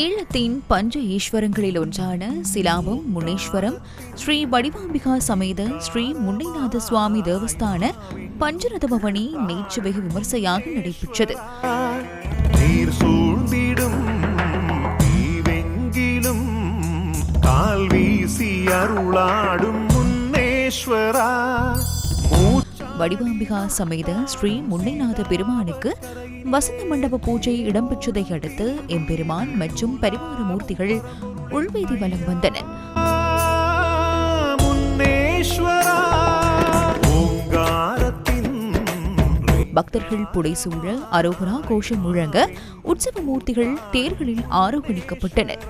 ஈழத்தின் பஞ்ச ஈஸ்வரங்களில் ஒன்றான சிலாபம் முனேஸ்வரம் ஸ்ரீ வடிவாம்பிகா சமேத ஸ்ரீ முன்னைநாத சுவாமி தேவஸ்தான பஞ்சரத பவனி நேற்று வெகு விமர்சையாக நடைபெற்றது. கால் வீசி அருளாடும் முன்னேஸ்வரா. வடிவாம்பிகா சமேத ஸ்ரீ முன்னைநாத பெருமானுக்கு வசந்த மண்டப பூஜை இடம்பெற்றதை அடுத்து எம்பெருமான் மற்றும் பரிவார மூர்த்திகள் உள்வீதி வலம் வந்தனர் பக்தர்கள் புடைசூழ அரோகரா கோஷம் முழங்க உற்சவ மூர்த்திகள் தேர்களில் ஆரோகணிக்கப்பட்டனர்.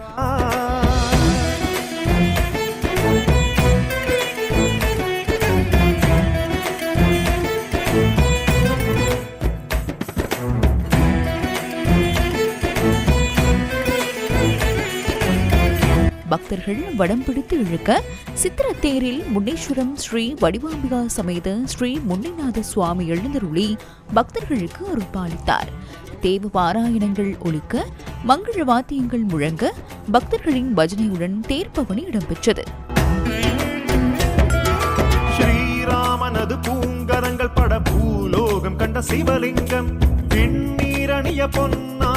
பக்தர்கள் வடம் பிடித்து இழுக்க சித்திரத்தேரில் முன்னேஸ்வரம் ஸ்ரீ வடிவாம்பிகா சமேத ஸ்ரீ முன்னிநாத சுவாமி எழுந்தருளி பக்தர்களுக்கு அருள்பாலித்தார். தேவ பாராயணங்கள் ஒழிக்க மங்கள வாத்தியங்கள் முழங்க பக்தர்களின் பஜனையுடன் தேர்ப்பவனி இடம்பெற்றது. ஸ்ரீராமனது பூங்கரங்கள் பட பூலோகம் கண்ட சிவலிங்கம் பொன்னா